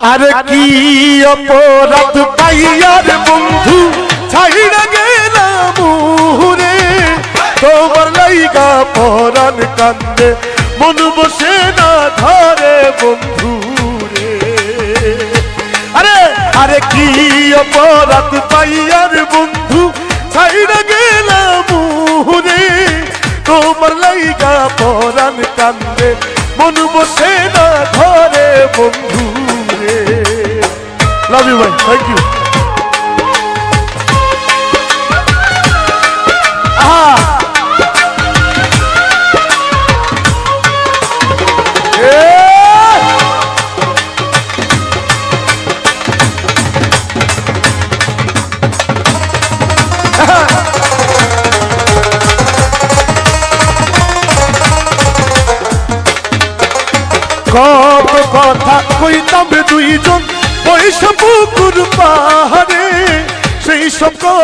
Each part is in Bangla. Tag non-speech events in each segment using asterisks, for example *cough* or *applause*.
আরে কি অপরাধ পাইয়ার বন্ধু ছাইড়া গেলাম রে তোমার লাইগা পরাণ কান্দে মন বসে না ধরে বন্ধু রে আরে আরে কি অপরাধ পাইয়ার বন্ধু ছাইড়া গেলাম রে তোমার লাইগা পরাণ কান্দে মন বসে না ধরে বন্ধু। লাভ ইউ ভাই থ্যাংক ইউ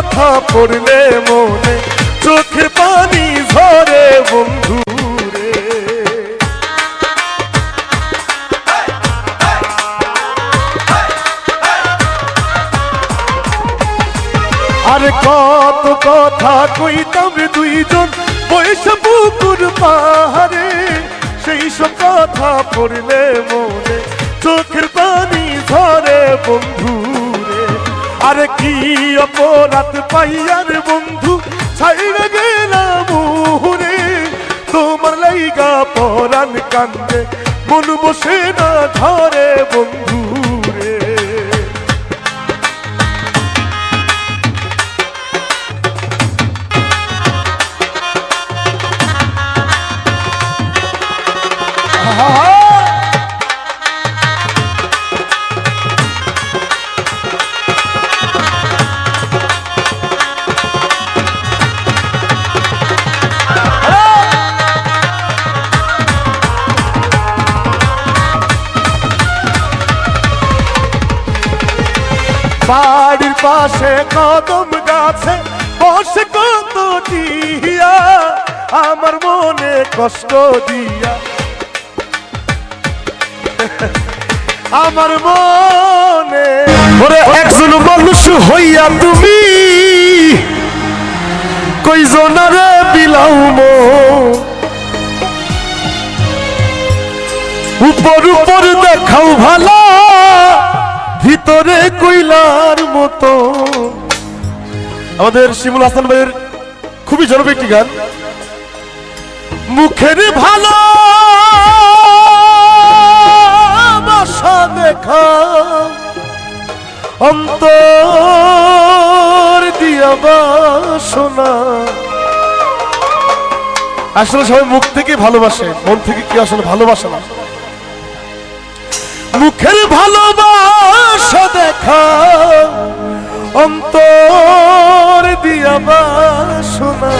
কথা পড়লে মনে, চোখে পানি ঝরে বন্ধু আর কত কথা কইতাম দুইজন পয়সা পুকুর পাহাড়ে। সেই সব কথা পড়লে মনে, চোখের পানি ধরে বন্ধু আরে কি অপরাধ পাইয়ার বন্ধু? ছাইড়ে গেলাম রে তোমার লাইগা পরাণ কান্দে। মন বসে না ধরে বন্ধু। কদম গাছে বসে কত দিয়া আমার মনে কষ্ট দিয়া। আমার মনে ওরে একজন মানুষ হইয়া তুমি কই জনারে বিলাও উপর উপর দেখাও ভালো। ভিতরে কইলার মতো। আমাদের শিমুল হাসান ভাইয়ের খুবই জনপ্রিয় একটি গান। মুখের ভালো বাসা দেখা অন্তর দিয়া আসলে সবাই মুখ থেকে ভালোবাসে, মন থেকে কি আসলে ভালোবাসে না। মুখের ভালোবাসা দেখা, অন্তর দিয়া বাসনা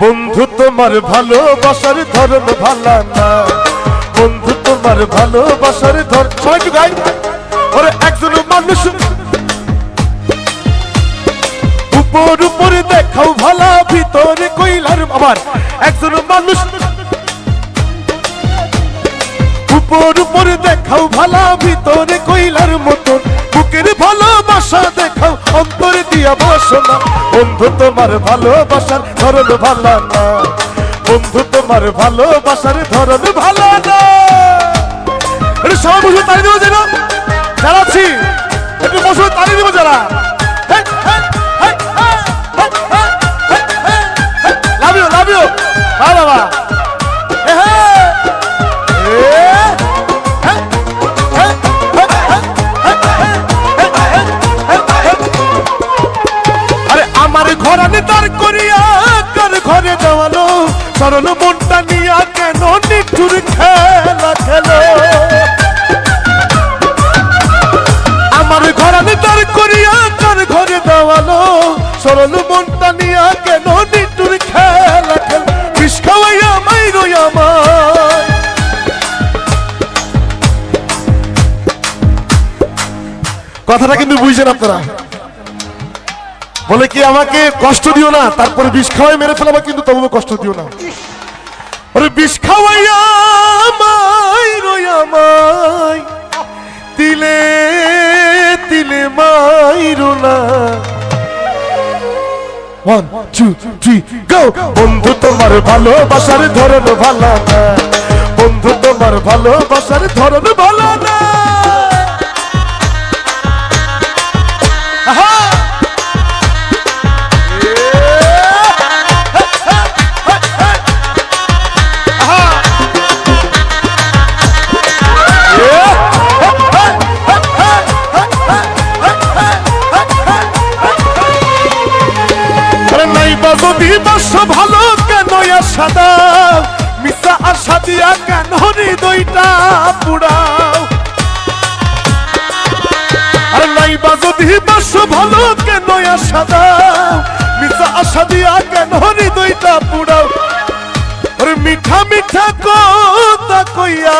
বন্ধু, তোমার ভালোবাসার ধরন ভালা না। বন্ধু, তোমার ভালোবাসার ধর একটু গাই। ওরে, একজন মানুষ। উপর উপরে দেখাও, ভালা ভিতরে কইলার আবার একজন মানুষ। উপর উপর দেখাও ভালা, ভিতরে কইলার মতন। বুকের ভালোবাসা দেখাও, অন্তরে দিয়া বাসনা। বন্ধু, তোমার ভালোবাসার ধরন ভালা না। বন্ধু, তোমার ভালোবাসার ধরন ভালা কার ঘরে দেওয়ালো সরল মনটা নিয়া কেন নিঠুর খেলা খেলো? আমার ঘরানে দাঁড় করিয়া কার ঘরে দেওয়ালো। সরল মনটা নিয়া কেন নিঠুর খেলা খেলো? বিষ খাওয়াইয়া মাইরো আমার। কথাটা কিন্তু বুঝছেন আপনারা। বলে কি আমাকে কষ্ট দিও না? তারপরে বিষ খাওয়াই মেরে ফেলাবা, কিন্তু তবু কষ্ট দিও না। আরে বিষ খাওয়াইয়া মাই তিলে তিলে মাই রোনা ওয়ান টু থ্রি গো বন্ধু, তোমার ভালোবাসার ধরন ভালো না। বন্ধু, তোমার ভালোবাসার ধরন ভালো না। নাই বা যদি বাস ভালো কেন দাও মিশা আশা দিয়া কেন হৃদয়টা পুরাও আরে নাই বা যদি বাস ভালো কেন দাও মিশা আশা দিয়া কেন হৃদয়টা পুরাও আরে মিঠা মিঠা কথা কইয়া?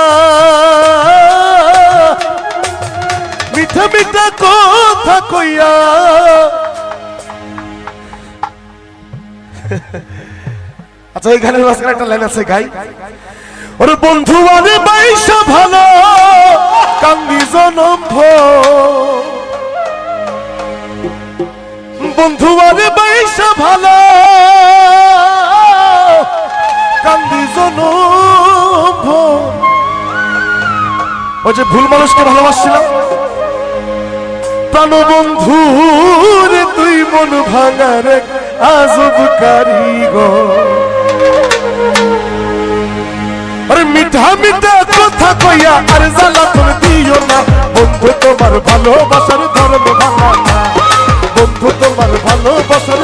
মিঠা মিঠা কথা কইয়া? *laughs* আচ্ছা এই গানের মাঝখানে একটা লাইন আছে, গাই ওরে বন্ধু, আরে বাইশা ভালো, কান্দি জনম। বন্ধু, আরে বাইশা ভালো, কান্দি জনম। ওই যে ভুল মানুষকে ভালোবাসছিলাম প্রাণবন্ধু রে, তুই মন ভাঙার এক আজব কারিগর। আরে মিঠা মিঠা কথা কইয়া আর জ্বালা তোর দিও না। বন্ধু তোমার ভালোবাসার ধর্ম ভাঙা না। বন্ধু তোমার ভালোবাসার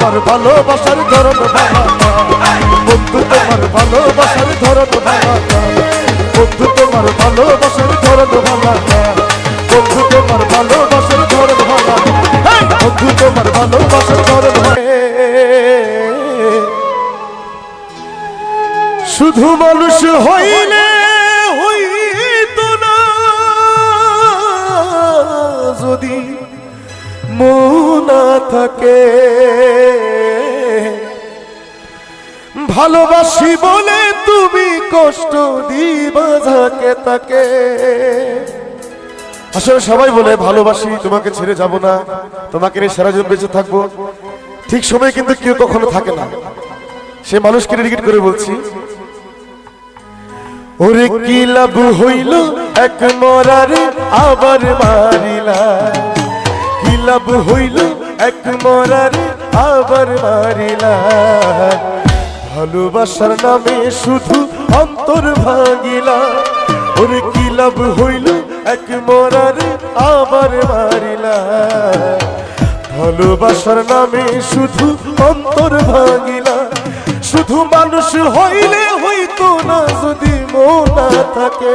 তোমার ভালোবাসার ধরন বন্ধু, তোমার ভালোবাসার ধরন বন্ধু, তোমার ভালোবাসার ধরন বন্ধু, তোমার ভালোবাসার ধরন বন্ধু, তোমার ভালোবাসার ধরন শুধু মানুষ হইলে মনা থাকে ভালোবাসি বলে তুমি কষ্ট দিবা যাকে তাকে। আসলে সবাই বলে, ভালোবাসি, তোমাকে ছেড়ে যাব না। তোমাকে নিয়ে সারা জীবন বেঁচে থাকব। ঠিক সময় কিন্তু কেউ কখনো থাকে না। সে মানুষকে ডেডিকেট করে বলছি, ওরে কি লাভ হইল এক মরারে আবার মারিলা? লাভ হইল, এক মরারে আবার মারিলা। ভালোবাসার নামে শুধু অন্তর ভাঙিলা ওরে কি লাভ হইল, এক মরারে আবার মারিলা। ভালোবাসার নামে শুধু অন্তর ভাঙিলা শুধু মানুষ হইলে হইতো না যদি মোনা থাকে।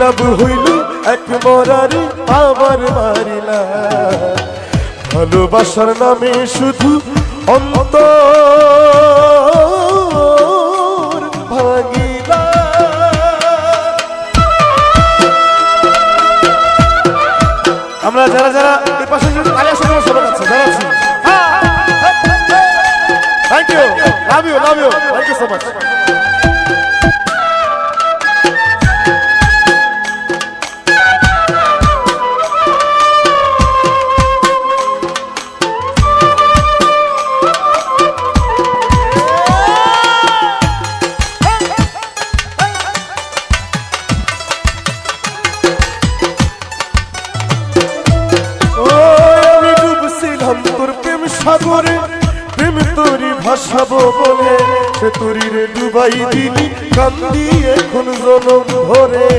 লাভ হইল এক মরারে আবার মারিলা ভালোবাসার নামে শুধু ভাঙিলা আমরা যারা যারা এই পাশে আলিয়া সঙ্গে সবার আছে যারা আছি thank you love you love you thank you so much ভাসাবো বলে সে তোরি রে ডুবাই দিলি কান্দি এখন জনম ভরে।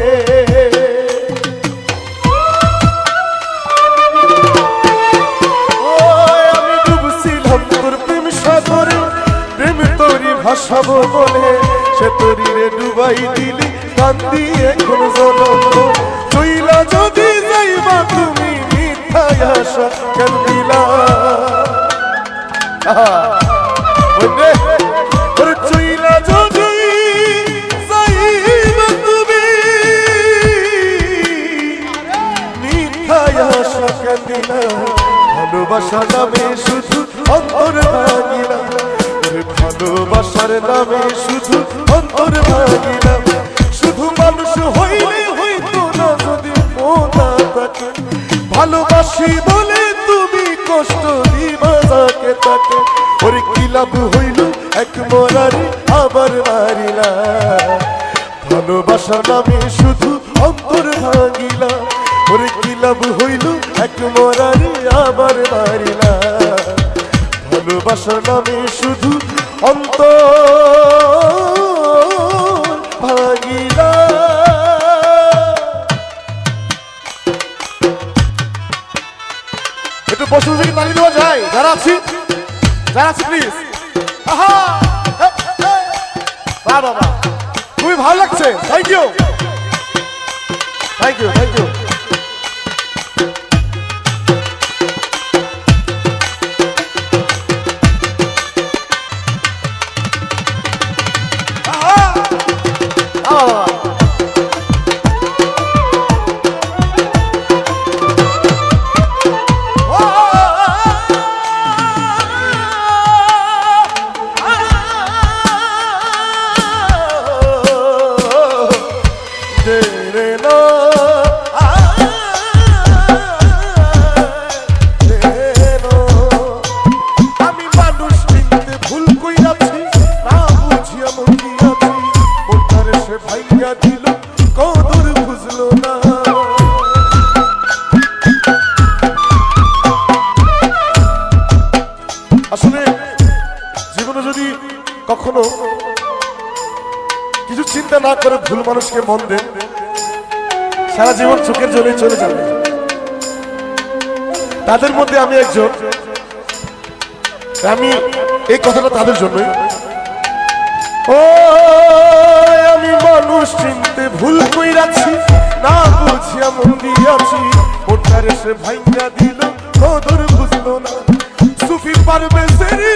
আমি ডুবছিলাম তোর প্রেম সাগরে, প্রেম তোরি ভাসাবো বলে সে তোরি ডুবাই দিলি কান্দি এখন জনম চইলা যদি যাইবা তুমি মিথ্যায় আশা, কেন দিলা? ভালোবাসা নামে শুধু অন্তর ভাগিলা। ওরে ভালোবাসার নামে শুধু অন্তর ভাগিলা। শুধু মানুষ হইলে হইতো না যদি মোনা ভালোবাসি বলে তুমি কষ্ট দিবা তাকে। ওরে কি লাভ হইল? এক মরারি আবার মারিলা। ভালোবাসা নামে শুধু অন্তর ভাঙিলা। ওরে কি লাভ হইল? এক মরারি আবার মারিলা। ভালোবাসা নামে শুধু অন্তর ভাঙিলা। একটু বসে তালি দেওয়া যায়। যারা আছি আছি প্লিজ বাহ বাবা খুবই ভালো লাগছে। Thank you thank you thank you কখনো কিছু চিন্তা না করে ভুল মানুষকে মন দেন, সারা জীবন চোখের জলে চলে যাবে তাদের মধ্যে আমি একজন, আমি এই কথাটা তাদের জন্যই। ও আমি মানুষ চিনতে ভুল কইরাছি, না বুঝিয়া মন দিয়াছি ওটারে সে ভাইঙ্গা দিল, কদর বুঝলো না। সুফি পারবে সেরি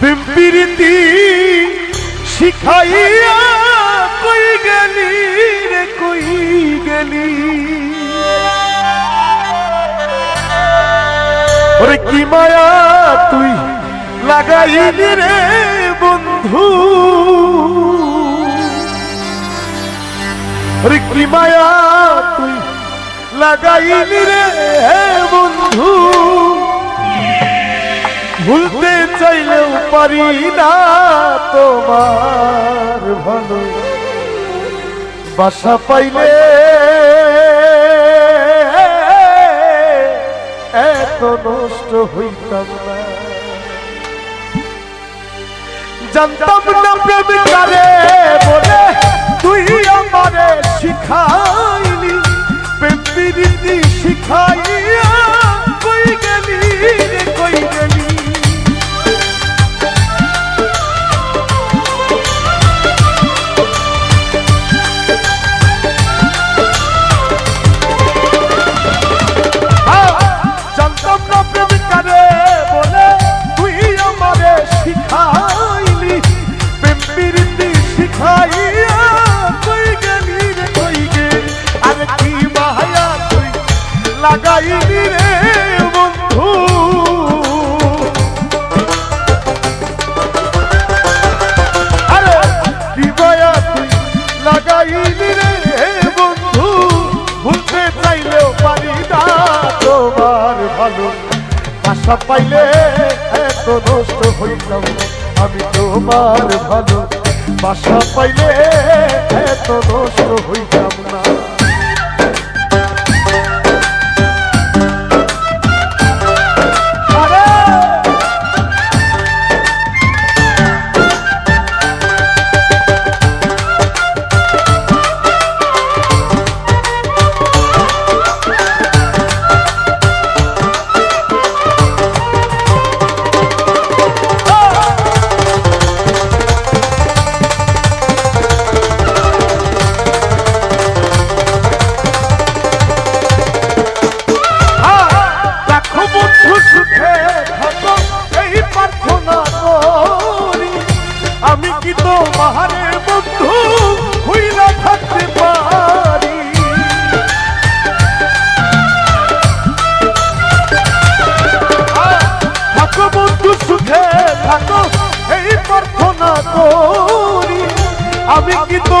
পিম্পিরিতি শিখাইয়া কই গেলি রে, কই গেলি? ওরে কি মায়া তুই লাগাইলি রে, বন্ধু? ওরে কি মায়া তুই লাগাইলি রে বন্ধু? ভুলতে চাইলেও পারি না তোমার ভালো বাসা পাইলে এত নষ্ট হইতাম না। জানতাম না প্রেম করে বলে, তুই আমারে শিখাইলি, প্রেম প্রীতি লাগাইনি রে বন্ধু। আরে কি বয়া তুই লাগাইনি রে বন্ধু। ভুলতে চাইলেও পারি না তোমার ভালো। আশা পাইলে এত নষ্ট হইতাম আমি তোমার ভালো। বাসা পাইলে এত নষ্ট হইতাম না। আমি কি তো মাহারে বন্ধু, হইলা থাকতে বন্ধু, সুখে থাকো, এই প্রার্থনা আমি কি তো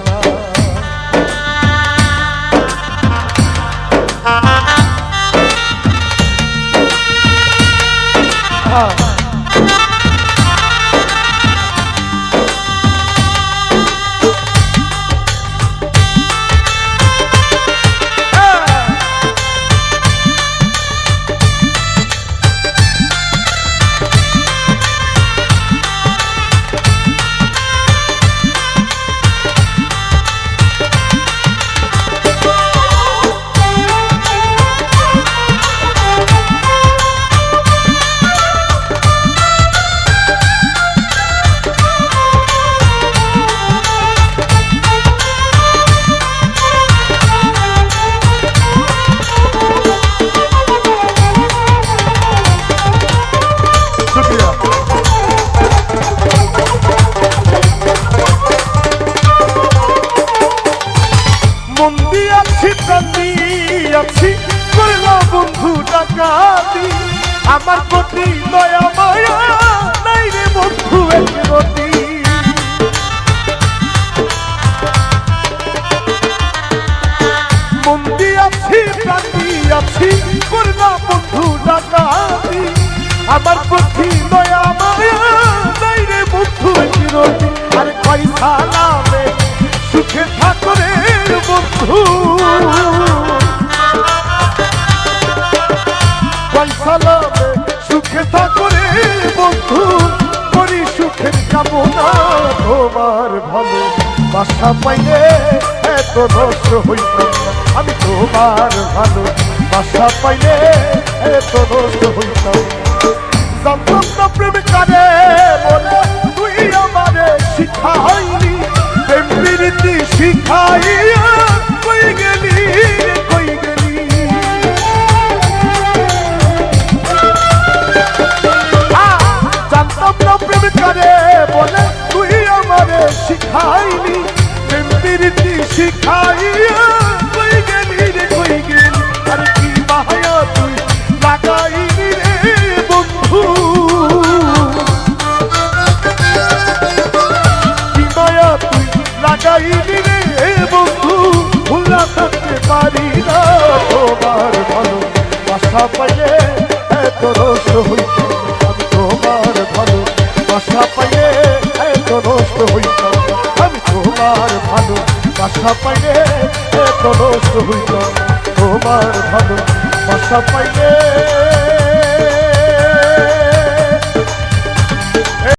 দিয়াছি করলাম বন্ধু, ডাকাতি। আমার প্রতি দয়া, মায়া নাই রে বন্ধু একরতি মন দিয়াছি প্রাণ দিয়াছি করলাম বন্ধু, ডাকাতি। আমার প্রতি দয়া, মায়া নাই রে বন্ধু একরতি আরে পয়সা নামে সুখে থাকরে বন্ধু। সুখের কামনা তোমার ভালো বাসা পাইলে এত নষ্ট হইতাম না। আমি তোমার ভালো বাসা পাইলে এত নষ্ট হইতাম না। জানতাম না প্রেম কারে বলে, তুই আমারে শিখাইলি প্রেম প্রীতি শিখাইয়া কই গেলি শিখাইয়া কই গেলি রে, কই গেলি? আর কি মায়া তুই লাগাইলি রে, বন্ধু? কি মায়া তুই লাগাইলি রে, বন্ধু? ভুলা থাকতে পারি না তোমার ভালো। বাসা পাইলে এত নষ্ট হইতাম আমি তোমার ভালো। বাসা পাইলে এত নষ্ট হইতাম আমি তোমার ভালো। বাসা পাইলে এত নষ্ট হইতাম না। তোমার ভালো বাসা পাইলে